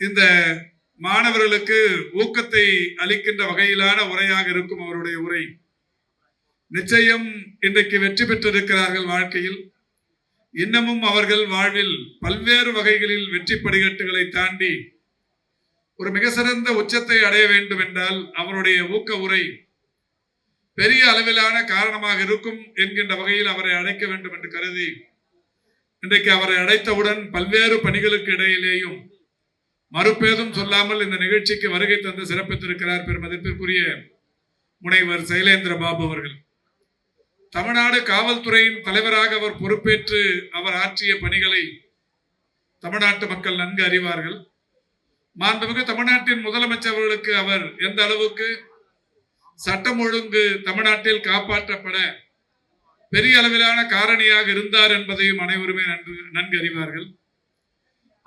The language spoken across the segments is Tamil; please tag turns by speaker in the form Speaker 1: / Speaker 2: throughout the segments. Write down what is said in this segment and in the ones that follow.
Speaker 1: இந்த மாணவர்களுக்கு ஊக்கத்தை அளிக்கின்ற வகையிலான உரையாக இருக்கும் அவருடைய உரை. நிச்சயம் இன்றைக்கு வெற்றி பெற்றிருக்கிறார்கள் வாழ்க்கையில். இன்னமும் அவர்கள் வாழ்வில் பல்வேறு வகைகளில் வெற்றி படிகட்டுகளை தாண்டி ஒரு மிக சிறந்த உச்சத்தை அடைய வேண்டும் என்றால் அவருடைய ஊக்க உரை பெரிய அளவிலான காரணமாக இருக்கும் என்கின்ற வகையில் அவரை அழைக்க வேண்டும் என்று கருதி இன்றைக்கு அவரை அழைத்தவுடன் பல்வேறு பணிகளுக்கு இடையிலேயும் மறுப்பேதும் சொல்லாமல் இந்த நிகழ்ச்சிக்கு வருகை தந்து சிறப்பித்திருக்கிறார் பெருமதிப்பிற்குரிய முனைவர் சைலேந்திர பாபு அவர்கள். தமிழ்நாடு காவல்துறையின் தலைவராக அவர் பொறுப்பேற்று அவர் ஆற்றிய பணிகளை தமிழ்நாட்டு மக்கள் நன்கு அறிவார்கள். மாண்புமிகு தமிழ்நாட்டின் முதலமைச்சர்களுக்கு அவர் எந்த அளவுக்கு சட்டம் ஒழுங்கு தமிழ்நாட்டில் காப்பாற்றப்பட பெரிய அளவிலான காரணியாக இருந்தார் என்பதையும் அனைவருமே நன்கு நன்கு அறிவார்கள்.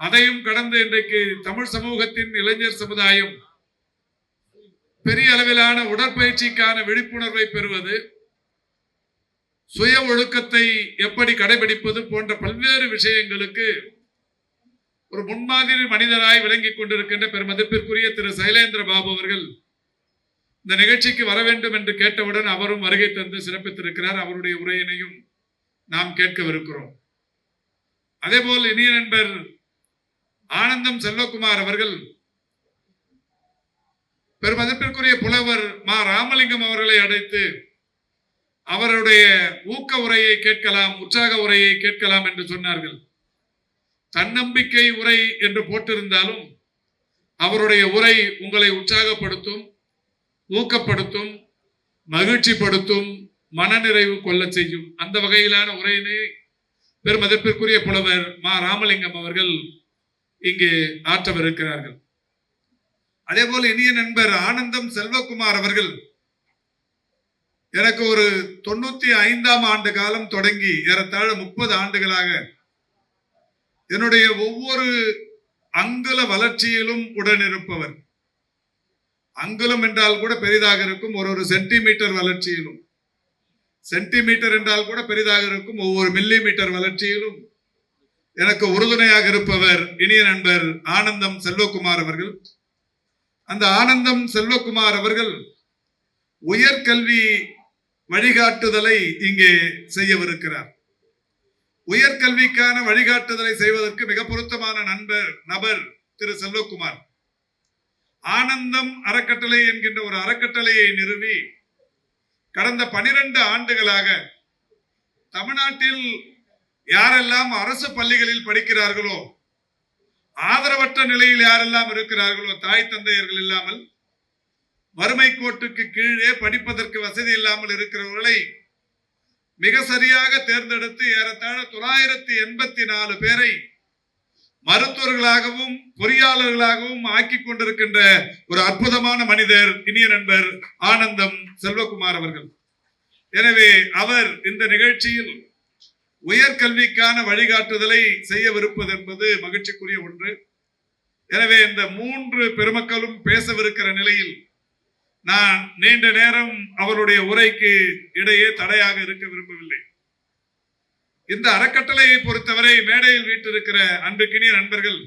Speaker 1: அதையும் கடந்து இன்றைக்கு தமிழ் சமூகத்தின் இளைஞர் சமுதாயம் பெரிய அளவிலான உடற்பயிற்சிக்கான விழிப்புணர்வை பெறுவது சுய ஒழுக்கத்தை எப்படி கடைபிடிப்பது போன்ற பல்வேறு விஷயங்களுக்கு ஒரு முன்மாதிரி மனிதராய் விளங்கிக் கொண்டிருக்கின்ற பெருமதிப்பிற்குரிய திரு சைலேந்திர பாபு அவர்கள் இந்த நிகழ்ச்சிக்கு வர வேண்டும் என்று கேட்டவுடன் அவரும் வருகை தந்து சிறப்பித்திருக்கிறார். அவருடைய உரையினையும் நாம் கேட்கவிருக்கிறோம். அதேபோல் இனிய நண்பர் ஆனந்தம் செல்வகுமார் அவர்கள் பெருமதிப்பிற்குரிய புலவர் மா ராமலிங்கம் அவர்களை அழைத்து அவருடைய ஊக்க உரையை கேட்கலாம் உற்சாக உரையை கேட்கலாம் என்று சொன்னார்கள். தன்னம்பிக்கை உரை என்று போட்டிருந்தாலும் அவருடைய உரை உங்களை உற்சாகப்படுத்தும் ஊக்கப்படுத்தும் மகிழ்ச்சிப்படுத்தும் மனநிறைவு கொள்ள செய்யும். அந்த வகையிலான உரையினை பெருமதிப்பிற்குரிய புலவர் மா ராமலிங்கம் அவர்கள் இங்கே ஆற்றவிருக்கிறார்கள். அதே போல இனிய நண்பர் ஆனந்தம் செல்வகுமார் அவர்கள் எனக்கு ஒரு தொண்ணூத்தி ஐந்தாம் ஆண்டு காலம் தொடங்கி ஏறத்தாழ முப்பது ஆண்டுகளாக என்னுடைய ஒவ்வொரு அங்குல வளர்ச்சியிலும் உடனிருப்பவர். அங்குலம் என்றால் கூட பெரிதாக இருக்கும் ஒரு ஒரு சென்டிமீட்டர் வளர்ச்சியிலும். சென்டிமீட்டர் என்றால் கூட பெரிதாக இருக்கும் ஒவ்வொரு மில்லி மீட்டர் வளர்ச்சியிலும். எனக்கு உறுதுணையாக இருப்பவர் இனிய நண்பர் ஆனந்தம் செல்வகுமார் அவர்கள். அந்த ஆனந்தம் செல்வகுமார் அவர்கள் உயர்கல்வி வழிகாட்டுதலை இங்கே செய்யவிருக்கிறார். உயர்கல்விக்கான வழிகாட்டுதலை செய்வதற்கு மிக பொருத்தமான நண்பர் நபர் திரு செல்வகுமார். ஆனந்தம் அறக்கட்டளை என்கின்ற ஒரு அறக்கட்டளையை நிறுவி கடந்த பனிரெண்டு ஆண்டுகளாக தமிழ்நாட்டில் யாரெல்லாம் அரசு பள்ளிகளில் படிக்கிறார்களோ ஆதரவற்ற நிலையில் யாரெல்லாம் இருக்கிறார்களோ தாய் தந்தையர்கள் இல்லாமல் வறுமை கோட்டுக்கு கீழே படிப்பதற்கு வசதி இல்லாமல் இருக்கிறவர்களை மிக சரியாக தேர்ந்தெடுத்து ஏறத்தாழ தொள்ளாயிரத்தி எண்பத்தி நாலு பேரை மருத்துவர்களாகவும் பொறியாளர்களாகவும் ஆக்கி கொண்டிருக்கின்ற ஒரு அற்புதமான மனிதர் இனிய நண்பர் ஆனந்தம் செல்வகுமார் அவர்கள். எனவே அவர் இந்த நிகழ்ச்சியில் உயர்கல்விக்கான வழிகாட்டுதலை செய்யவிருப்பது என்பது மகிழ்ச்சிக்குரிய ஒன்று. எனவே இந்த மூன்று பெருமக்களும் பேசவிருக்கிற நிலையில் நான் நீண்ட நேரம் அவருடைய உரைக்கு இடையே தடையாக இருக்க விரும்பவில்லை. இந்த அறக்கட்டளையை பொறுத்தவரை மேடையில் வீட்டிருக்கிற அன்புக்கினிய நண்பர்கள்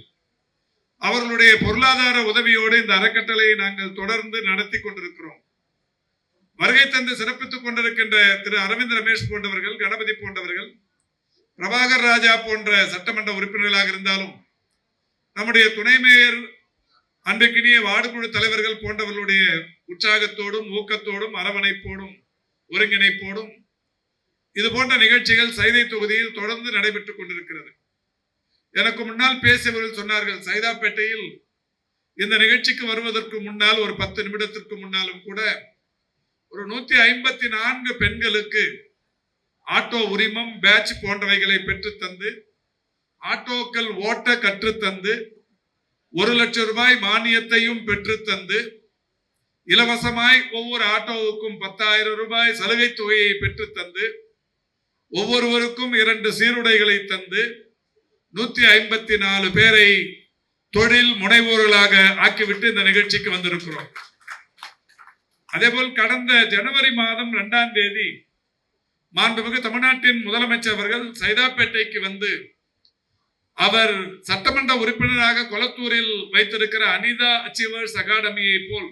Speaker 1: அவர்களுடைய பொருளாதார உதவியோடு இந்த அறக்கட்டளையை நாங்கள் தொடர்ந்து நடத்தி கொண்டிருக்கிறோம். வருகை தந்து சிறப்பித்துக் கொண்டிருக்கின்ற திரு அரவிந்த் ரமேஷ் போன்றவர்கள் கணபதி போன்றவர்கள் பிரபாகர் ராஜா போன்ற சட்டமன்ற உறுப்பினர்களாக இருந்தாலும் நம்முடைய துணை மேயர் அன்றைக்கினிய வார்டு குழு தலைவர்கள் போன்றவர்களுடைய உற்சாகத்தோடும் ஊக்கத்தோடும் அரவணைப்போடும் ஒருங்கிணைப்போடும் இது போன்ற நிகழ்ச்சிகள் சைதை தொகுதியில் தொடர்ந்து நடைபெற்றுக் கொண்டிருக்கிறது. எனக்கு முன்னால் பேசியவர்கள் சொன்னார்கள் சைதாப்பேட்டையில் இந்த நிகழ்ச்சிக்கு வருவதற்கு முன்னால் ஒரு பத்து நிமிடத்திற்கு முன்னாலும் கூட ஒரு நூத்தி ஐம்பத்தி நான்கு பெண்களுக்கு ஆட்டோ உரிமம் பேட்ச் போன்றவைகளை பெற்றுத் தந்து ஆட்டோக்கள் ஓட்ட கற்றுத்தந்து ஒரு லட்சம் ரூபாய் மானியத்தையும் பெற்றுத்தந்து இலவசமாய் ஒவ்வொரு ஆட்டோவுக்கும் பத்தாயிரம் ரூபாய் சலுகை தொகையை பெற்றுத் தந்து ஒவ்வொருவருக்கும் இரண்டு சீருடைகளை தந்து நூத்தி ஐம்பத்தி நாலு பேரை தொழில் முனைவோர்களாக ஆக்கிவிட்டு இந்த நிகழ்ச்சிக்கு வந்திருக்கிறோம். அதேபோல் கடந்த ஜனவரி மாதம் இரண்டாம் தேதி மாண்புமிகு தமிழ்நாட்டின் முதலமைச்சர் அவர்கள் சைதாப்பேட்டைக்கு வந்து அவர் சட்டமன்ற உறுப்பினராக கொளத்தூரில் வைத்திருக்கிற அனிதா அச்சீவர்ஸ் அகாடமியை போல்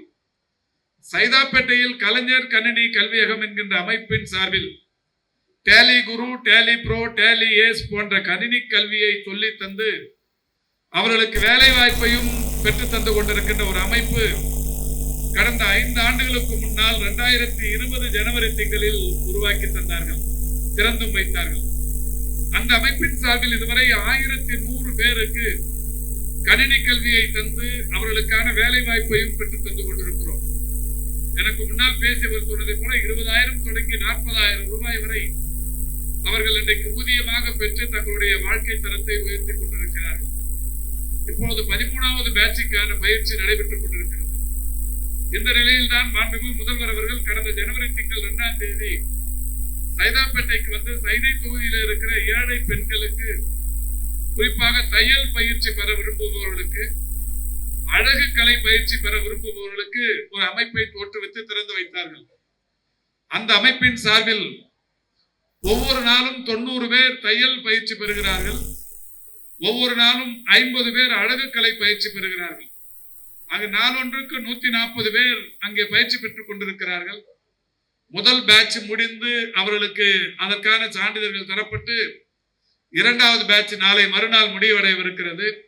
Speaker 1: சைதாப்பேட்டையில் கலைஞர் கணினி கல்வியகம் என்கின்ற அமைப்பின் சார்பில் Tally Guru Tally Pro Tally Ace போன்ற கணினி கல்வியை சொல்லி தந்து அவர்களுக்கு வேலை வாய்ப்பையும் பெற்று தந்து கொண்டிருக்கின்ற ஒரு அமைப்பு கடந்த ஐந்து ஆண்டுகளுக்கு முன்னால் இரண்டாயிரத்தி இருபது ஜனவரி திங்களில் உருவாக்கி தந்தார்கள் திறந்தும் வைத்தார்கள். அந்த அமைப்பின் சார்பில் இதுவரை ஆயிரத்தி நூறு பேருக்கு கணினி கல்வியை தந்து அவர்களுக்கான வேலை வாய்ப்பையும் பெற்று தந்து கொண்டிருக்கிறோம். எனக்கு முன்னால் பேசியவர் சொன்னதை போல இருபதாயிரம் தொடங்கி நாற்பதாயிரம் ரூபாய் வரை அவர்கள் இன்றைக்கு ஊதியமாக பெற்று தங்களுடைய வாழ்க்கை தரத்தை உயர்த்தி கொண்டிருக்கிறார்கள். இப்பொழுது பதிமூணாவது பேட்சுக்கான பயிற்சி நடைபெற்றுக் கொண்டிருக்கிறது. இந்த நிலையில் தான் மாண்புமிகு முதல்வர் அவர்கள் கடந்த ஜனவரி திங்கள் இரண்டாம் தேதி சைதாப்பேட்டைக்கு வந்து சைதை தொகுதியில் இருக்கிற ஏழை பெண்களுக்கு குறிப்பாக தையல் பயிற்சி பெற விரும்புபவர்களுக்கு அழகு கலை பயிற்சி பெற விரும்புபவர்களுக்கு ஒரு அமைப்பை தோற்றுவித்து திறந்து வைத்தார்கள். அந்த அமைப்பின் சார்பில் ஒவ்வொரு நாளும் தொண்ணூறு பேர் தையல் பயிற்சி பெறுகிறார்கள். ஒவ்வொரு நாளும் ஐம்பது பேர் அழகு கலை பயிற்சி பெறுகிறார்கள். ஆக நாளொன்றுக்கு நூத்தி நாற்பது பேர் அங்கே பயிற்சி பெற்றுக் கொண்டிருக்கிறார்கள். முதல் பேட்ச் முடிந்து அவர்களுக்கு அதற்கான சான்றிதழ்கள் தரப்பட்டு இரண்டாவது பேட்ச் நாளை மறுநாள் முடிவடையவிருக்கிறது.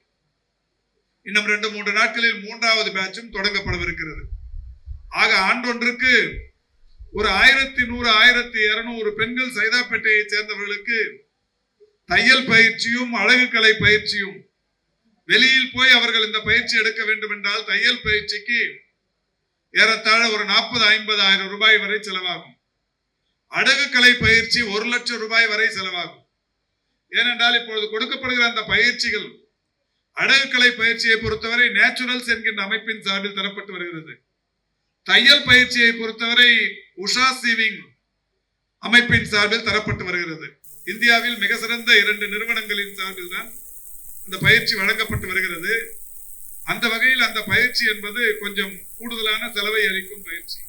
Speaker 1: இன்னும் ரெண்டு மூன்று நாட்களில் மூன்றாவது பேட்சும் தொடங்கப்படவிருக்கிறது. ஆக ஆண்டொன்றுக்கு ஒரு ஆயிரத்தி நூறு ஆயிரத்தி இருநூறு பெண்கள் சைதாப்பேட்டையை சேர்ந்தவர்களுக்கு தையல் பயிற்சியும் அழகு கலை பயிற்சியும் வெளியில் போய் அவர்கள் இந்த பயிற்சி எடுக்க வேண்டும் என்றால் தையல் பயிற்சிக்கு ஏறத்தாழ ஒரு நாற்பது ஐம்பது ஆயிரம் ரூபாய் வரை செலவாகும். அடகு கலை பயிற்சி ஒரு லட்சம் ரூபாய் வரை செலவாகும். ஏனென்றால் இப்பொழுது கொடுக்கப்படுகிற அந்த பயிற்சிகள் அடகு கலை பயிற்சியை பொறுத்தவரை நேச்சுரல்ஸ் என்கின்ற அமைப்பின் சார்பில் தரப்பட்டு வருகிறது. தையல் பயிற்சியை பொறுத்தவரை உஷா சீவிங் அமைப்பின் சார்பில் தரப்பட்டு வருகிறது. இந்தியாவில் மிக சிறந்த இரண்டு நிறுவனங்களின் சார்பில் தான் இந்த பயிற்சி வழங்கப்பட்டு வருகிறது. அந்த வகையில் அந்த பயிற்சி என்பது கொஞ்சம் கூடுதலான செலவை அளிக்கும் பயிற்சி.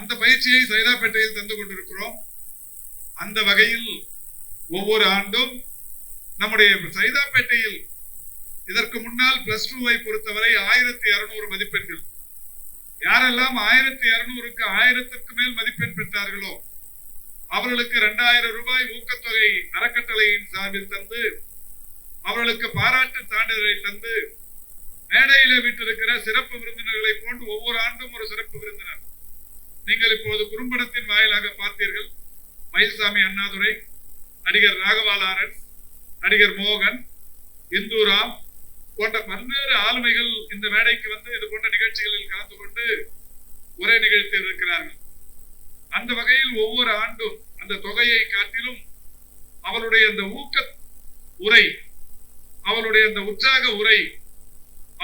Speaker 1: அந்த பயிற்சியை சைதாப்பேட்டையில் தந்து கொண்டிருக்கிறோம். அந்த வகையில் ஒவ்வொரு ஆண்டும் நம்முடைய சைதாப்பேட்டையில் இதற்கு முன்னால் பிளஸ் டூவை பொறுத்தவரை ஆயிரத்தி இருநூறு மதிப்பெண்கள். யாரெல்லாம் ஆயிரத்தி இருநூறுக்கு ஆயிரத்திற்கு மேல் மதிப்பெண் பெற்றார்களோ அவர்களுக்கு இரண்டாயிரம் ரூபாய் ஊக்கத்தொகை அறக்கட்டளையின் சார்பில் தந்து அவர்களுக்கு பாராட்டு சான்றிதழை தந்து மேடையிலே வீட்டிருக்கிற சிறப்பு விருந்தினர்களை போன்று ஒவ்வொரு ஆண்டும் ஒரு சிறப்பு விருந்தினர். நீங்கள் இப்போது குறும்படத்தின் வாயிலாக பார்த்தீர்கள். மயில்சாமி அண்ணாதுரை நடிகர் ராகவாலாரன் நடிகர் மோகன் இந்துராம் போன்ற பல்வேறு ஆளுமைகள் இந்த மேடைக்கு வந்து இது போன்ற நிகழ்ச்சிகளில் கலந்து கொண்டு உரை நிகழ்த்தி இருக்கிறார்கள் அந்த வகையில் ஒவ்வொரு ஆண்டும் அந்த தொகையை காட்டிலும் அவருடைய அந்த ஊக்க உரை அவருடைய அந்த உற்சாக உரை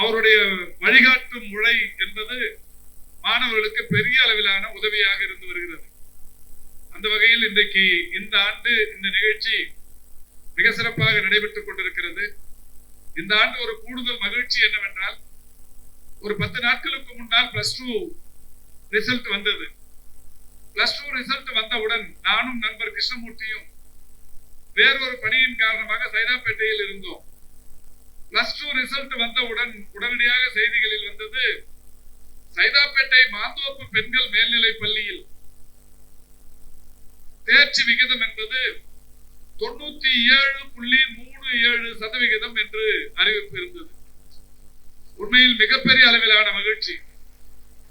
Speaker 1: அவருடைய வழிகாட்டும் உரை என்பது மாணவர்களுக்கு பெரிய அளவிலான உதவியாக இருந்து வருகிறது. அந்த வகையில் இன்றைக்கு இந்த ஆண்டு இந்த நிகழ்ச்சி மிக சிறப்பாக நடைபெற்றுக் கொண்டிருக்கிறது. இந்த ஆண்டு ஒரு கூடுதல் மகிழ்ச்சி என்னவென்றால் ஒரு பத்து நாட்களுக்கு முன்னால் பிளஸ் டூ ரிசல்ட் வந்தது. பிளஸ் டூ ரிசல்ட் வந்தவுடன் நானும் நண்பர் கிருஷ்ணமூர்த்தியும் வேறொரு பணியின் காரணமாக சைதாப்பேட்டையில் இருந்தோம். பிளஸ் டூ ரிசல்ட் வந்தவுடன் உடனடியாக செய்திகளில் வந்தது சைதாப்பேட்டை மாந்தோப்பு பெண்கள் மேல்நிலை பள்ளியில் தேர்ச்சி விகிதம் என்பது தொண்ணூத்தி ஏழு புள்ளி மூணு ஏழு சதவிகிதம் என்று அறிவிப்பு இருந்தது. உண்மையில் மிகப்பெரிய அளவிலான மகிழ்ச்சி.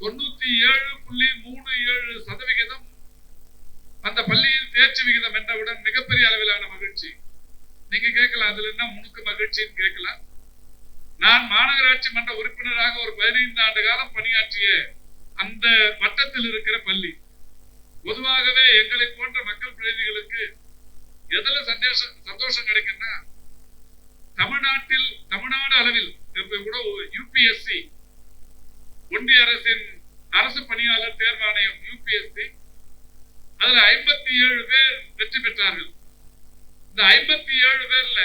Speaker 1: தொண்ணூத்தி ஏழு புள்ளி மூணு ஏழு சதவிகிதம் அந்த பள்ளியில் தேர்ச்சி விகிதம் என்றவுடன் மிகப்பெரிய அளவிலான மகிழ்ச்சி. நீங்க கேட்கலாம் அதுல என்ன முனுக்கு மகிழ்ச்சின்னு கேட்கலாம்? நான் மாநகராட்சி மன்ற உறுப்பினராக ஒரு பதினைந்து ஆண்டு காலம் பணியாற்றிய அந்த வட்டத்தில் இருக்கிற பள்ளி. பொதுவாகவே எங்களை போன்ற மக்கள் பிரதிநிதிகளுக்கு எதுல சந்தோஷம் சந்தோஷம் கிடைக்குன்னா தமிழ்நாட்டில் தமிழ்நாடு அளவில் கூட யூபிஎஸ்சி ஒன்றிய அரசின் அரசு பணியாளர் தேர்வாணையம் யூபிஎஸ்சி அதுல ஐம்பத்தி ஏழு பேர் வெற்றி பெற்றார்கள். இந்த ஐம்பத்தி ஏழு பேர்ல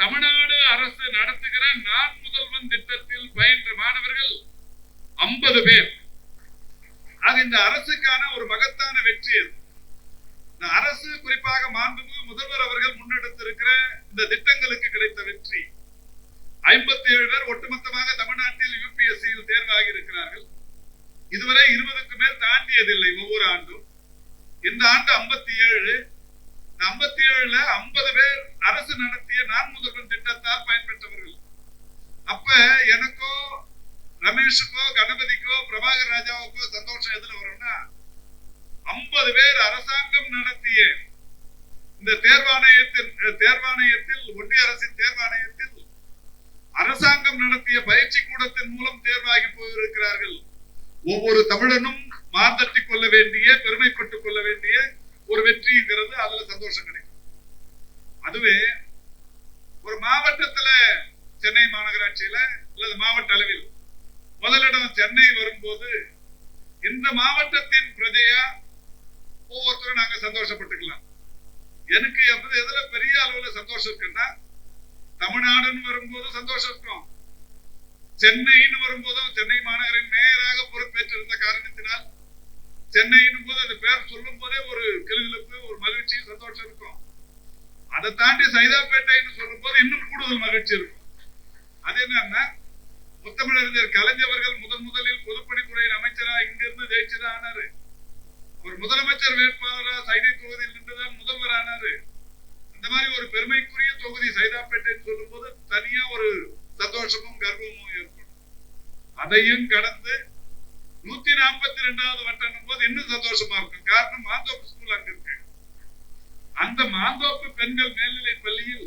Speaker 1: தமிழ்நாடு அரசு நடத்துகிற நான் முதல்வன் திட்டத்தில் பயின்ற மாணவர்கள் ஐம்பது பேர். அது இந்த அரசுக்கான ஒரு மகத்தான வெற்றி அது. இந்த அரசு குறிப்பாக மாண்புமிகு முதல்வர் அவர்கள் முன்னெடுத்திருக்கிற இந்த திட்டங்களுக்கு கிடைத்த வெற்றி. ஐம்பத்தி ஏழு பேர் ஒட்டுமொத்தமாக தமிழ்நாட்டில் யூபிஎஸ்சியில் தேர்வாகி இருக்கிறார்கள் இதுவரை இருபதுக்கு மேல் தாண்டியதில்லை ஒவ்வொரு ஆண்டும். இந்த ஆண்டு ஐம்பத்தி ஏழு ஐம்பத்தி ஏழுல ஐம்பது பேர் அரசு நடத்திய நான் முதல்வன் திட்டத்தால் பயன்பெற்றவர்கள். அப்ப எனக்கோ ரமேஷுக்கோ கணபதிக்கோ பிரபாகர் ராஜாவுக்கோ சந்தோஷம் எதுல வரும்னா ஐம்பது பேர் அரசாங்கம் நடத்திய இந்த தேர்வாணையத்தின் தேர்வாணையத்தில் ஒன்றிய அரசின் தேர்வாணையத்தில் அரசாங்கம் நடத்திய பயிற்சி கூடத்தின் மூலம் தேர்வாகி போயிருக்கிறார்கள். ஒவ்வொரு தமிழனும் மார்த்தட்டிக் கொள்ள வேண்டிய பெருமைப்பட்டுக் கொள்ள வேண்டிய ஒரு வெற்றிங்கிறது அதுல சந்தோஷம் கிடைக்கும். அதுவே ஒரு மாவட்டத்துல சென்னை மாநகராட்சியில அல்லது மாவட்ட அளவில் முதலிடம் சென்னை வரும்போது இந்த மாவட்டத்தின் பிரஜையா ஒவ்வொருத்தரும் நாங்க சந்தோஷப்பட்டுக்கலாம். எனக்கு என்பது எதுல பெரிய அளவுல சந்தோஷம் இருக்குன்னா தமிழ்நாடுன்னு வரும்போது சந்தோஷம் இருக்கும். சென்னைன்னு வரும்போதும் சென்னை மாநகரின் மேயராக பொறுப்பேற்றிருந்த காரணத்தினால் சென்னையின் போது அந்த பேர் சொல்லும் போதே ஒரு கிளுகிழப்பு ஒரு மகிழ்ச்சி சந்தோஷம் இருக்கும். அதை தாண்டி சைதாப்பேட்டைன்னு சொல்லும் போது இன்னும் கூடுதல் மகிழ்ச்சி இருக்கும். அது என்னன்னா முத்தமிழறிஞர் கலைஞர்கள் முதன் முதலில் பொதுப்பணித்துறையின் அமைச்சரா இங்கிருந்து ஜெயிச்சுதான் ஆனாரு. ஒரு முதலமைச்சர் வேட்பாளரா சைதை தொகுதியில் நின்றுதான் முதல்வர் ஆனாரு. இந்த மாதிரி ஒரு பெருமைக்குரிய தொகுதி சைதாப்பேட்டைன்னு சொல்லும் போது தனியா ஒரு சந்தோஷமும் கர்வமும் ஏற்படும். அதையும் கடந்து நூத்தி நாற்பத்தி ரெண்டாவது வட்டம் போது இன்னும் சந்தோஷமா இருக்கும்? காரணம் மாந்தோப்பு ஸ்கூல் அங்க இருக்கு. அந்த மாந்தோப்பு பெண்கள் மேல்நிலை பள்ளியில்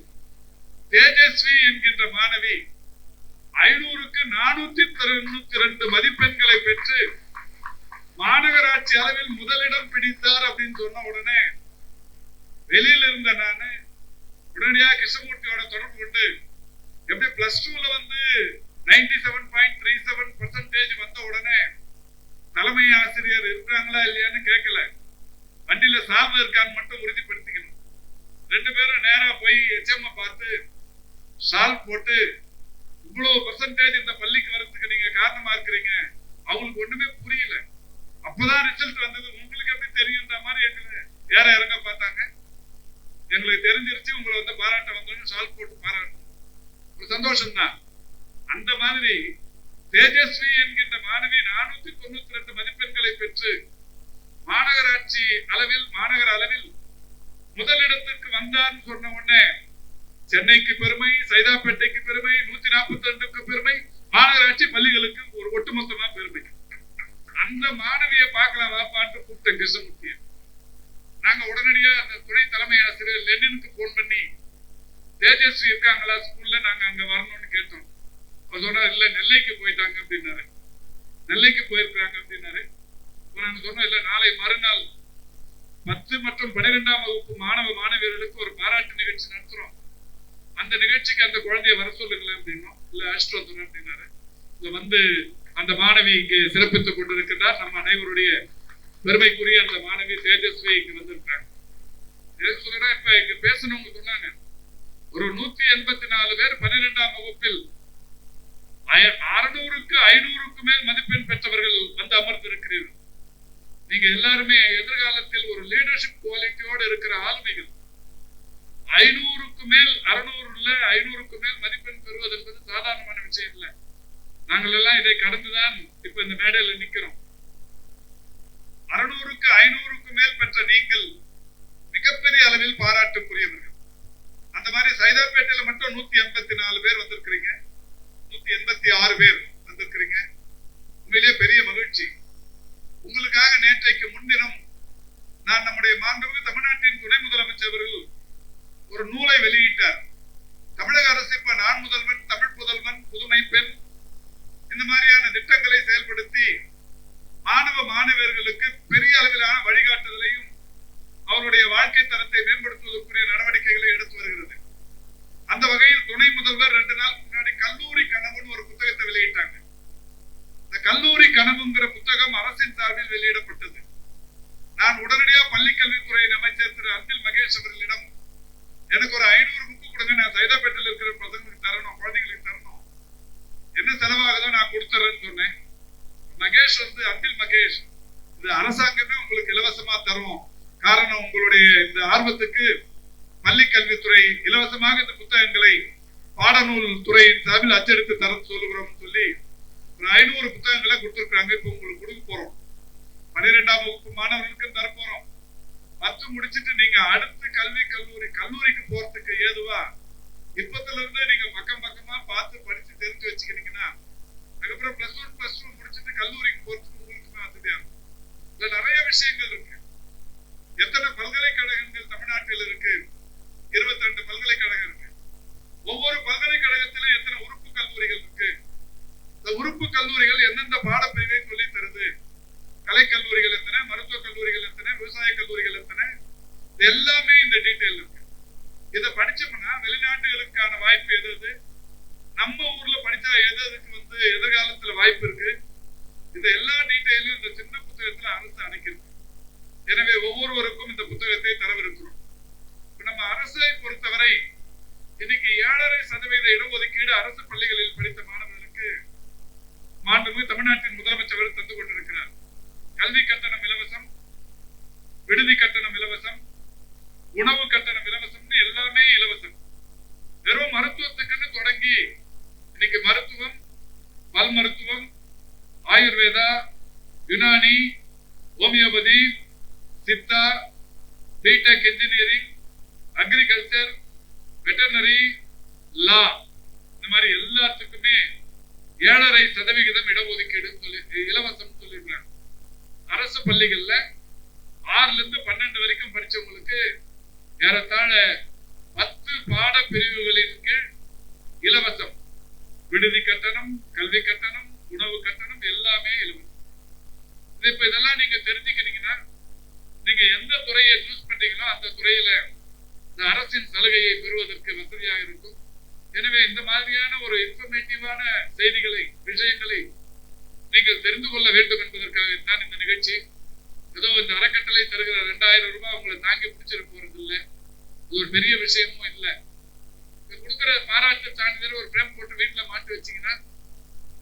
Speaker 1: தேஜஸ்வி என்கின்ற மாணவி ஐநூறுக்கு நானூத்தி தொண்ணூத்தி ரெண்டு மதிப்பெண்களை பெற்று மாநகராட்சி அளவில் முதலிடம் பிடித்தார் அப்படின்னு சொன்ன உடனே வெளியில இருந்த நானு உடனடியா கிருஷ்ணமூர்த்தியோட தொடர்பு கொண்டு எப்படி பிளஸ் டூல வந்து ninety seven point three seven percentage வந்த உடனே ஆசிரியர் இருக்கிறாங்களா இல்லையான்னு கேட்கல. வண்டியில சார்பு இருக்கான்னு மட்டும் உறுதிப்படுத்திக்கணும். ரெண்டு பேரும் நேரா போய் HM எச்எம் பார்த்து சால் போட்டு இவ்வளவு பர்சன்டேஜ் இந்த பள்ளிக்கு வரதுக்கு நீங்க காரணமா இருக்கிறீங்க. அவங்களுக்கு ஒண்ணுமே புரியல. அப்பதான் ரிசல்ட் வந்தது. உங்களுக்கு எப்படி தெரியுன்ற மாதிரி எங்களை வேற இறங்க பார்த்தாங்க. எங்களுக்கு தெரிஞ்சிருச்சு உங்களை வந்து பாராட்ட வந்தோன்னு சால் போட்டு பாராட்டணும் ஒரு சந்தோஷம் தான் அந்த மாதிரி தேஜஸ்வி என்கின்ற மாணவி நானூத்தி தொண்ணூத்தி ரெண்டு மதிப்பெண்களை பெற்று மாநகராட்சி அளவில் மாநகர அளவில் முதலிடத்திற்கு வந்தார்னு சொன்ன உடனே சென்னைக்கு பெருமை சைதாப்பேட்டைக்கு பெருமை நூத்தி நாற்பத்தி ரெண்டுக்கு பெருமை மாநகராட்சி பள்ளிகளுக்கு ஒரு ஒட்டுமொத்தமா பெருமை. அந்த மாணவியை பார்க்கலாம் வாப்பான்ட்டு கூப்பிட்ட கிருஷ்ணமூர்த்தியை நாங்க உடனடியா அந்த துணை தலைமை ஆசிரியர் லெனினுக்கு போன் பண்ணி தேஜஸ்வி இருக்காங்களா ஸ்கூல்ல நாங்க அங்க வரணும்னு கேட்டோம். அவர் சொன்னார் இல்ல நெல்லைக்கு போயிட்டாங்க அப்படின்னாரு. நெல்லைக்கு போயிருக்கிறாங்க அப்படின்னாரு. நான் நாங்க சொன்னோம் இல்ல நாளை மறுநாள் பத்து மற்றும் பனிரெண்டாம் வகுப்பு மாணவ மாணவியர்களுக்கு ஒரு பாராட்டு நிகழ்ச்சி நடத்துறோம். அந்த நிகழ்ச்சிக்கு அந்த குழந்தைய வர சொல்லுங்களேன் அப்படின்னோம். இல்ல அழைச்சிட்டு வந்துடும் அப்படின்னாரு. இதை வந்து அந்த மாணவி இங்கே சிறப்பித்துக் கொண்டிருக்கிறார் நம்ம அனைவருடைய பெருமைக்குரிய அந்த மாணவி தேஜஸ்வி இங்க வந்திருக்காங்க இப்ப இங்க பேசணும் சொன்னாங்க. ஒரு நூத்தி எண்பத்தி நாலு பேர் பன்னிரெண்டாம் வகுப்பில் அறுநூறுக்கு ஐநூறுக்கு மேல் மதிப்பெண் பெற்றவர்கள் வந்து அமர்ந்திருக்கிறீர்கள். நீங்க எல்லாருமே எதிர்காலத்தில் ஒரு லீடர்ஷிப் குவாலிட்டியோடு இருக்கிற ஆளுமைகள் ஐநூறுக்கு மேல் அறுநூறுல ஐநூறுக்கு மேல் மதிப்பெண் பெறுவது என்பது சாதாரணமான விஷயம் இல்லை. நாங்கள் எல்லாம் இதை கடந்துதான் இப்ப இந்த மேடையில நிக்கிறோம். அறுநூறுக்கு ஐநூறுக்கு மேல் பெற்ற நீங்கள் மிகப்பெரிய அளவில் பாராட்டுக்குரியவர்கள். அந்த மாதிரி சைதாப்பேட்டையில மட்டும் நூத்தி எண்பத்தி நாலு பேர் வந்திருக்கிறீங்க. நூத்தி எண்பத்தி ஆறு பேர் வந்திருக்கிறீங்க. உண்மையிலே பெரிய மகிழ்ச்சி. உங்களுக்காக நேற்றைக்கு முன்தினம் நான் நம்முடைய மாண்புமிகு தமிழ்நாட்டின் துணை முதலமைச்சர் அவர்கள் ஒரு நூலை வெளியிட்டார். தமிழக அரசு இப்ப நான் முதல்வன் தமிழ் புதல்வன் புதுமை பெண் இந்த மாதிரியான திட்டங்களை செயல்படுத்தி மாணவ மாணவர்களுக்கு பெரிய அளவிலான வழிகாட்டுதலையும் அவருடைய வாழ்க்கை தரத்தை மேம்படுத்துவதற்குரிய நடவடிக்கைகளை எடுத்து வருகிறது. அந்த வகையில் துணை முதல்வர் ரெண்டு நாள் கல்லூரி கனவுன்னு ஒரு புத்தகத்தை வெளியிட்டாங்க. இந்த கல்லூரி கனவுங்கிற புத்தகம் அரசின் சார்பில் வெளியிடப்பட்டது. நான் உடனடியா பள்ளிக்கல்வித்துறை அமைச்சர் திரு அன்பில் மகேஷ் அவர்களிடம் எனக்கு ஒரு ஐநூறு புக்கு கொடுங்க நான் சைதாப்பேட்டில் இருக்கிற பசங்களுக்கு தரணும் குழந்தைங்களுக்கு தரணும். என்ன செலவாகுதோ நான் கொடுத்துறேன்னு சொன்னேன். மகேஷ் வந்து அன்பில் மகேஷ் இது அரசாங்கமே உங்களுக்கு இலவசமா தரும். காரணம் உங்களுடைய இந்த ஆர்வத்துக்கு பள்ளி கல்வித்துறை இலவசமாக இந்த புத்தகங்களை பாடநூல் துறையின் சார்பில் அச்சடித்து தர சொல்லுகிறோம் சொல்லி ஒரு ஐநூறு புத்தகங்களை கொடுத்துருக்காங்க இப்போ உங்களுக்கு கொடுக்க போறோம். பன்னிரெண்டாம் வகுப்பு மாணவர்களுக்கு தரப்போறோம் போறோம். பத்து முடிச்சிட்டு நீங்க அடுத்து கல்வி கல்லூரி கல்லூரிக்கு போறதுக்கு ஏதுவா? இப்பத்துல இருந்தே நீங்க பக்கம் பக்கமா பார்த்து படிச்சு தெரிஞ்சு வச்சுக்கிட்டீங்கன்னா அதுக்கப்புறம் பிளஸ் ஒன் பிளஸ் டூ முடிச்சிட்டு கல்லூரிக்கு போறதுக்கு உங்களுக்கு வசதியா இருக்கும். இதுல நிறைய விஷயங்கள் இருக்கு. எத்தனை பல்கலைக்கழகங்கள் தமிழ்நாட்டில் இருக்கு? இருபத்தி ரெண்டு பல்கலைக்கழகம் இருக்கு ஒவ்வொரு பல்கலைக்கழகத்திலும் எத்தனை உறுப்பு கல்லூரிகள் இருக்கு? இந்த உறுப்பு கல்லூரிகள் எந்தெந்த பாடப்பிரிவை சொல்லி தருது? கலை கல்லூரிகள் எத்தனை மருத்துவ கல்லூரிகள் எத்தனை விவசாய கல்லூரிகள் எத்தனை? எல்லாமே இந்த டீட்டெயில் இருக்கு. இதை படிச்சோம்னா வெளிநாட்டுகளுக்கான வாய்ப்பு எது எது நம்ம ஊர்ல படிச்சா எது எதுக்கு வந்து எதிர்காலத்துல வாய்ப்பு இருக்கு? இந்த எல்லா டீட்டெயிலும் இந்த சின்ன புத்தகத்துல அரசு அணைக்கிறது எனவே ஒவ்வொருவருக்கும் இந்த புத்தகத்தை தரவிருக்கிறோம். இப்ப நம்ம அரசை பொறுத்தவரை இன்னைக்கு ஏழரை சதவீத இடஒதுக்கீடு அரசு பள்ளிகளில் படித்த மாணவர்களுக்கு மாண்புமிகு தமிழ்நாட்டின் முதலமைச்சர் தந்து கொண்டிருக்கிறார். கல்வி கட்டணம் இலவசம் விடுதி கட்டணம் இலவசம் உணவு கட்டணம் இலவசம்னு எல்லாமே இலவசம். வெறும் மருத்துவத்துக்குன்னு தொடங்கி இன்னைக்கு மருத்துவம் பல் மருத்துவம் Ayurveda Unani homeopathy Siddha BTech engineering agriculture veterinary law இந்த மாதிரி எல்லாத்துக்குமே ஏழரை சதவிகிதம் இடஒதுக்கீடு சொல்லி இலவசம் சொல்லியிருக்காங்க அரசு பள்ளிகள்ல ஆறுல இருந்து பன்னெண்டு வரைக்கும் படிச்சவங்களுக்கு ஏறத்தாழ பத்து பாட பிரிவுகளின் கீழ் இலவசம். விடுதி கட்டணம் கல்வி கட்டணம் உணவு கட்டணம் எல்லாமே இலவசம். இப்ப இதெல்லாம் நீங்க தெரிஞ்சுக்கிட்டீங்கன்னா நீங்க எந்த துறையை சூஸ் பண்றீங்களோ அந்த துறையில இந்த அரசின் சலுகையை பெறுவதற்கு வசதியாக இருக்கும். எனவே இந்த மாதிரியான ஒரு இன்ஃபர்மேட்டிவான செய்திகளை விஷயங்களை நீங்கள் தெரிந்து கொள்ள வேண்டும் என்பதற்காகத்தான் இந்த நிகழ்ச்சி. ஏதோ இந்த அறக்கட்டளை தருகிற ரெண்டாயிரம் ரூபாய் உங்களை தாங்கி பிடிச்சிட போறது இது ஒரு பெரிய விஷயமும் இல்லை. கொடுக்குற பாராட்டு சான்றிதழ் ஒரு பிரேம் போட்டு வீட்டில் மாட்டி வச்சீங்கன்னா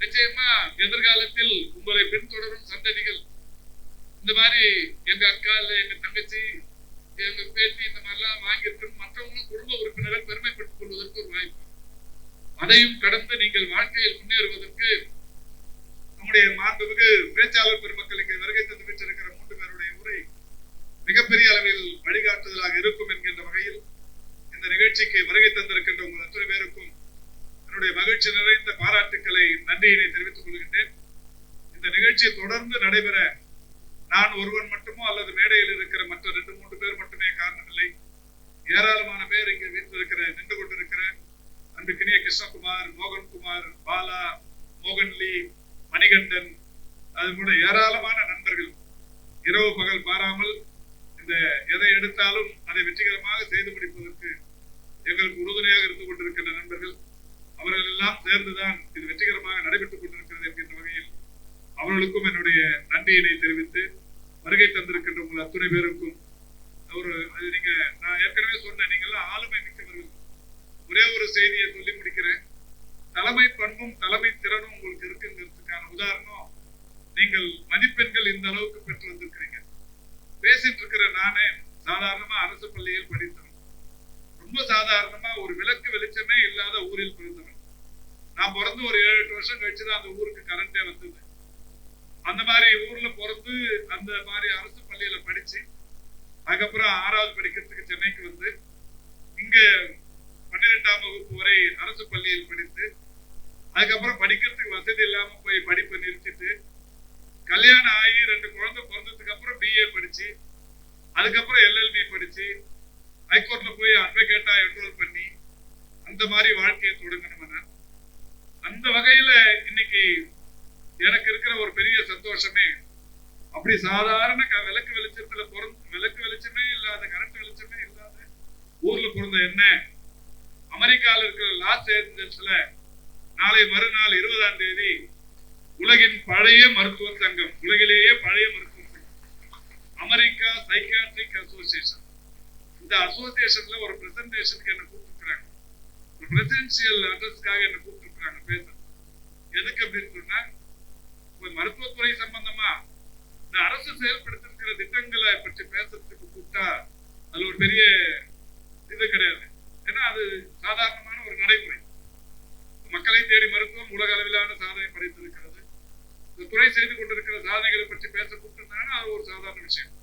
Speaker 1: நிச்சயமா எதிர்காலத்தில் உங்களை பின்தொடரும் சந்ததிகள். இந்த மாதிரி எங்க அக்கா இல்லை எங்க தங்கச்சி எங்க பேத்தி இந்த மாதிரிலாம் வாங்கியிருக்கணும் மற்றவங்களும் குடும்ப உறுப்பினர்கள் பெருமைப்பட்டுக் கொள்வதற்கு ஒரு வாய்ப்பு. அதையும் கடந்து நீங்கள் வாழ்க்கையில் முன்னேறுவதற்கு நம்முடைய மாண்புமிகு பேச்சாளர் பெருமக்களுக்கு வருகை தந்து பெற்றிருக்கிற மூன்று பேருடைய உரை மிகப்பெரிய அளவில் வழிகாட்டுதலாக இருக்கும் என்கின்ற வகையில் இந்த நிகழ்ச்சிக்கு வருகை தந்திருக்கின்ற உங்கள் அத்தனை பேருக்கும் என்னுடைய மகிழ்ச்சி நிறைந்த பாராட்டுக்களை நன்றியினை தெரிவித்துக் கொள்கின்றேன். இந்த நிகழ்ச்சி தொடர்ந்து நடைபெற நான் ஒருவன் மட்டுமோ அல்லது மேடையில் இருக்கிற மற்ற ரெண்டு மூன்று பேர் மட்டுமே காரணமில்லை ஏராளமான பேர் இங்கே வீட்டில் நின்று கொண்டிருக்கிற அன்புக்கினிய கிருஷ்ணகுமார் மோகன்குமார் பாலா மோகன்லி மணிகண்டன் அது கூட ஏராளமான நண்பர்கள். இரவு பகல் பாராமல் இந்த எதை எடுத்தாலும் அதை வெற்றிகரமாக செய்து முடிப்பதற்கு எங்களுக்கு உறுதுணையாக இருந்து கொண்டிருக்கின்ற நண்பர்கள். அவர்கள் எல்லாம் சேர்ந்துதான் இது வெற்றிகரமாக நடைபெற்றுக் கொண்டிருக்கிறது என்கின்ற வகையில் அவர்களுக்கும் என்னுடைய நன்றியினை தெரிவித்து வருகை தந்திருக்கின்ற உங்கள் அத்துணை பேருக்கும் ஒரு அது நீங்க நான் ஏற்கனவே சொன்னேன் நீங்க ஆளுமை மிக்கவர்கள். ஒரே ஒரு செய்தியை சொல்லி முடிக்கிறேன். தலைமை பண்பும் தலைமை திறனும் உங்களுக்கு இருக்குங்கிறதுக்கான உதாரணம் நீங்கள் மதிப்பெண்கள் இந்த அளவுக்கு பெற்று வந்திருக்கிறீங்க. பேசிட்டு இருக்கிற நானே சாதாரணமா அரசு பள்ளியில் படித்தவன். ரொம்ப சாதாரணமா ஒரு விளக்கு வெளிச்சமே இல்லாத ஊரில் பிறந்தவன். நான் பிறந்து ஒரு ஏழு எட்டு வருஷம் கழிச்சுதான் அந்த ஊருக்கு கரண்டே வந்தது. அந்த மாதிரி ஊர்ல பிறந்து அந்த மாதிரி அரசு பள்ளியில படிச்சு அதுக்கப்புறம் ஆறாவது படிக்கிறதுக்கு சென்னைக்கு வந்து இங்க பன்னிரெண்டாம் வகுப்பு வரை அரசு பள்ளியில் படித்து அதுக்கப்புறம் படிக்கிறதுக்கு வசதி இல்லாம போய் படிப்பை நிறுத்திட்டு கல்யாணம் ஆகி ரெண்டு குழந்தை பிறந்ததுக்கு அப்புறம் பிஏ படிச்சு அதுக்கப்புறம் எல்எல்பி படிச்சு ஹைகோர்ட்ல போய் அட்வொகேட்டா என்ரோல் பண்ணி அந்த மாதிரி வாழ்க்கையை தொடங்கணும் அந்த வகையில இன்னைக்கு எனக்கு இருக்கிற ஒரு பெரிய சந்தோஷமே. அப்படி சாதாரண க- விளக்கு வெளிச்சத்துல பிறந்த விளக்கு வெளிச்சமே இல்லாத கரண்ட் வெளிச்சமே இல்லாத ஊர்ல பிறந்த என்ன? அமெரிக்கால இருக்கிற லாஸ் ஏஞ்சல்ஸ்ல நாளை மறுநாள் இருபதாம் தேதி உலகின் பழைய மருத்துவ சங்கம் உலகிலேயே பழைய மருத்துவ சங்கம். அமெரிக்கா சைக்காட்ரிக் அசோசியேஷன் இந்த அசோசியேஷன்ல ஒரு பிரசன்டேஷனுக்கு என்ன கூப்பிட்டுருக்காங்க ஒரு பிரசிடென்சியல் அட்ரஸ்க்காக என்ன கூப்பிட்டுருக்காங்க பேச. எதுக்கு அப்படின்னு சொன்னா மருத்துவத்துறை சம்பந்தமா இந்த அரசு செயல்படுத்திருக்கிற திட்டங்களை பற்றி பேசுறதுக்கு கூப்பிட்டா அதுல ஒரு பெரிய இது கிடையாது. ஏன்னா அது சாதாரணமான ஒரு நடைமுறை. மக்களை தேடி மருத்துவம் உலக அளவிலான சாதனை படைத்திருக்கிறது. இந்த துறை செய்து கொண்டிருக்கிற சாதனைகளை பற்றி பேச கூப்பிட்டிருந்தாங்கன்னா அது ஒரு சாதாரண விஷயம்.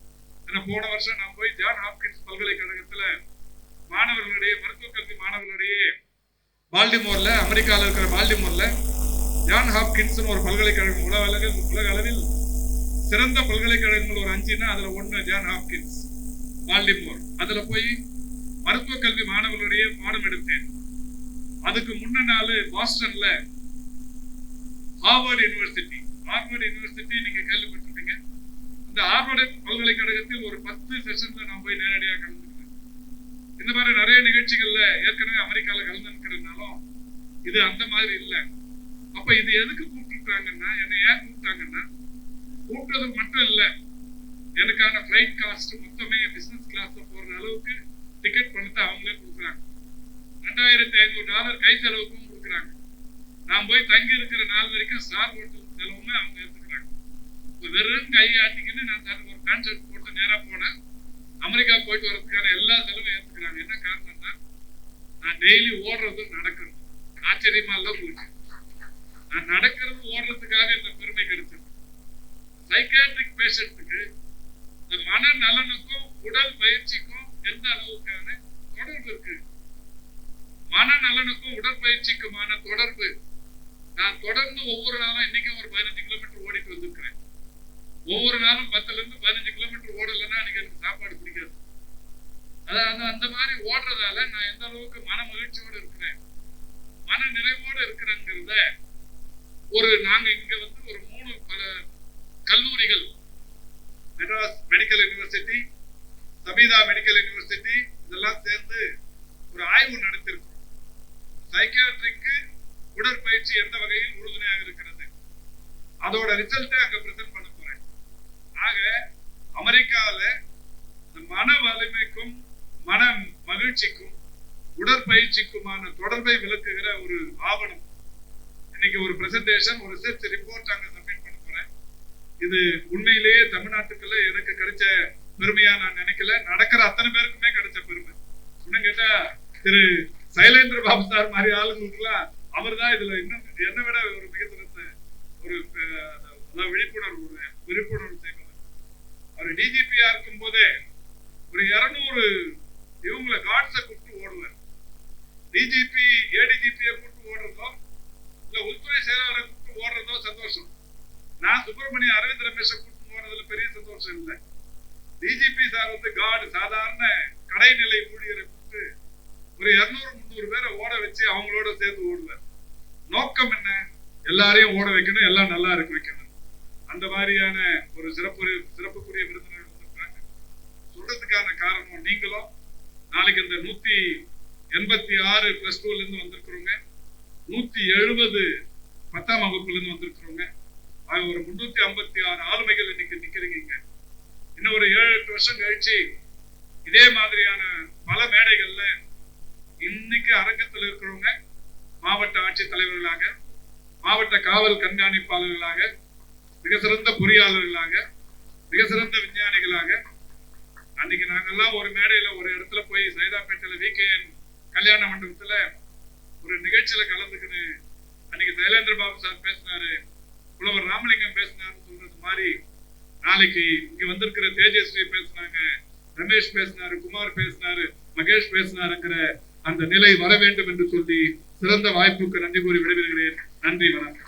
Speaker 1: ஏன்னா போன வருஷம் நான் போய் ஜான் ஹாப்கின்ஸ் பல்கலைக்கழகத்துல மாணவர்களிடையே மருத்துவ கல்வி மாணவர்களிடையே பால்டிமோர்ல அமெரிக்கால இருக்கிற பால்டிமோர்ல ஜான் ஹாப்கின்ஸ் ஒரு பல்கலைக்கழகம் உலக அளவில் உலக அளவில் சிறந்த பல்கலைக்கழகங்கள் ஒரு அஞ்சுன்னா அதுல ஒண்ணு ஜான் ஹாப்கின்ஸ் பால்டிமோர் அதுல போய் மருத்துவ கல்வி மாணவர்களுடைய பாடம் எடுத்தேன். அதுக்கு முன்ன நாள் பாஸ்டன்ல ஹார்வர்ட் யூனிவர்சிட்டி. ஹார்வர்ட் யூனிவர்சிட்டி நீங்க கேள்விப்பட்டிருப்பீங்க. இந்த ஹார்வர்ட் பல்கலைக்கழகத்தில் ஒரு பத்து செஷன்ல நான் போய் நேரடியாக கலந்துக்கிட்டேன். இந்த மாதிரி நிறைய நிகழ்ச்சிகள்ல ஏற்கனவே அமெரிக்காவில் கலந்துருக்கிறதுனாலும் இது அந்த மாதிரி இல்லை. அப்ப இது எதுக்கு கூப்பிட்டுருக்காங்கன்னா என்னை ஏன் கூப்பிட்டாங்கன்னா கூப்பிட்டது மட்டும் இல்லை. எனக்கான ஃபிளைட் காஸ்ட் மொத்தமே பிசினஸ் கிளாஸ்ல போற அளவுக்கு டிக்கெட் பணத்தை அவங்களே கொடுக்குறாங்க. ரெண்டாயிரத்தி ஐநூறு டாலர் கை செலவுக்கும் கொடுக்குறாங்க. நான் போய் தங்கி இருக்கிற நாள் வரைக்கும் ஸ்டார் ஹோட்டல் செலவுமே அவங்க எடுத்துக்கிறாங்க. வெறும் கையாட்டிக்கின்னு நான் தன் ஒரு கான்சர்ட் போட்டு நேராக போனேன். அமெரிக்கா போயிட்டு வரதுக்கான எல்லா செலவும் ஏற்றுக்கிறாங்க என்ன காரணம்னா நான் டெய்லி ஓடுறதும் நடக்கிறதும் ஆச்சரியமா எல்லாம் போயிட்டு நான் நடக்கிறது ஓடுறதுக்காக இந்த பெருமை கிடைச்சது சைக்காட்ரிக் பேஷண்ட்டுக்கு இந்த மன நலனுக்கும் உடல் பயிற்சிக்கும் எந்த அளவுக்கான தொடர்பு இருக்கு? மன நலனுக்கும் உடற்பயிற்சிக்குமான தொடர்பு. நான் தொடர்ந்து ஒவ்வொரு நாளும் இன்னைக்கும் ஒரு பதினஞ்சு கிலோமீட்டர் ஓடிட்டு வந்திருக்கிறேன். ஒவ்வொரு நாளும் பத்துல இருந்து பதினஞ்சு கிலோமீட்டர் ஓடலைன்னா அன்னைக்கு எனக்கு சாப்பாடு பிடிக்காது. அதாவது அந்த மாதிரி ஓடுறதால நான் எந்த அளவுக்கு மன மகிழ்ச்சியோடு இருக்கிறேன்? மன நிறைவோடு இருக்கிறேங்கிறத ஒரு நாங்க இங்க வந்து ஒரு மூணு பல கல்லூரிகள். Madras medical university Saveetha medical university இதெல்லாம் சேர்ந்து ஒரு ஆய்வு நடத்திருக்கோம். சைக்கியாட்ரிக்கு உடற்பயிற்சி எந்த வகையில் உறுதுணையாக இருக்கிறது? அதோட ரிசல்ட்டை அங்க பிரசன்ட் பண்ண போறேன். ஆக அமெரிக்கால மன வலிமைக்கும் மன மகிழ்ச்சிக்கும் உடற்பயிற்சிக்குமான தொடர்பை விளக்குகிற ஒரு ஆவணம் இன்னைக்கு ஒரு பிரசன்டேஷன் ஒரு ரிசர்ச் ரிப்போர்ட் அங்க சப்மிட் பண்ண போறேன். இது உண்மையிலேயே தமிழ்நாட்டுக்குள்ள எனக்கு கிடைச்ச பெருமையா நான் நினைக்கல. நடக்கிற அத்தனை பேருக்குமே கிடைச்ச பெருமை. இன்னும் கேட்டா திரு சைலேந்திர பாபு சார் மாதிரி ஆளுங்களுக்குலாம் அவர் தான் இதுல இன்னும் என்னை விட ஒரு மிக சிறந்த ஒரு விழிப்புணர்வு விழிப்புணர்வு செய்வார் அவர் டிஜிபியா இருக்கும் போதே ஒரு இருநூறு இவங்களை காட்ஸை கூப்பிட்டு ஓடுவார். டிஜிபி சந்தோஷம். நான் சுப்பிரமணிய அரவிந்த் ரமேஷை கூட்டு போனதுல பெரிய சந்தோஷம் இல்லை. டிஜிபி சார் வந்து காடு சாதாரண கடைநிலை ஊழியரை கூப்பிட்டு ஒரு இருநூறு முந்நூறு பேரை ஓட வச்சு அவங்களோட சேர்ந்து ஓடுவார். நோக்கம் என்ன? எல்லாரையும் ஓட வைக்கணும் எல்லாம் நல்லா இருக்க வைக்கணும். அந்த மாதிரியான ஒரு சிறப்பு சிறப்புக்குரிய விருந்தினர்கள் வந்திருக்காங்க சொல்றதுக்கான காரணம் நீங்களும் நாளைக்கு இந்த நூத்தி எண்பத்தி ஆறு பிளஸ் டூல இருந்து வந்திருக்கிறோங்க நூத்தி எழுபது பத்தாம் வகுப்புல இருந்து வந்திருக்கிறவங்க ஒரு முன்னூத்தி ஐம்பத்தி ஆறு ஆளுமைகள் இன்னைக்கு நிக்கிறீங்க இன்னும் ஒரு ஏழு எட்டு வருஷம் கழிச்சு இதே மாதிரியான பல மேடைகள்ல இன்னைக்கு அரங்கத்தில் இருக்கிறவங்க மாவட்ட ஆட்சித் தலைவர்களாக மாவட்ட காவல் கண்காணிப்பாளர்களாக மிக சிறந்த பொறியாளர்களாக மிக சிறந்த விஞ்ஞானிகளாக அன்னைக்கு நாங்கெல்லாம் ஒரு மேடையில ஒரு இடத்துல போய் சைதாப்பேட்டையில விகேஎன் கல்யாண மண்டபத்துல ஒரு நிகழ்ச்சியில கலந்துக்கின்னு அன்னைக்கு சைலேந்திர பாபு சார் பேசினாரு புலவர் ராமலிங்கம் பேசினாருன்னு சொல்றது மாதிரி நாளைக்கு இங்க வந்திருக்கிற தேஜஸ்வி பேசினாங்க ரமேஷ் பேசினாரு குமார் பேசினாரு மகேஷ் பேசினாருங்கிற அந்த நிலை வர வேண்டும் என்று சொல்லி சிறந்த வாய்ப்புக்கு நன்றி கூறி விடைபெறுகிறேன். நன்றி வணக்கம்.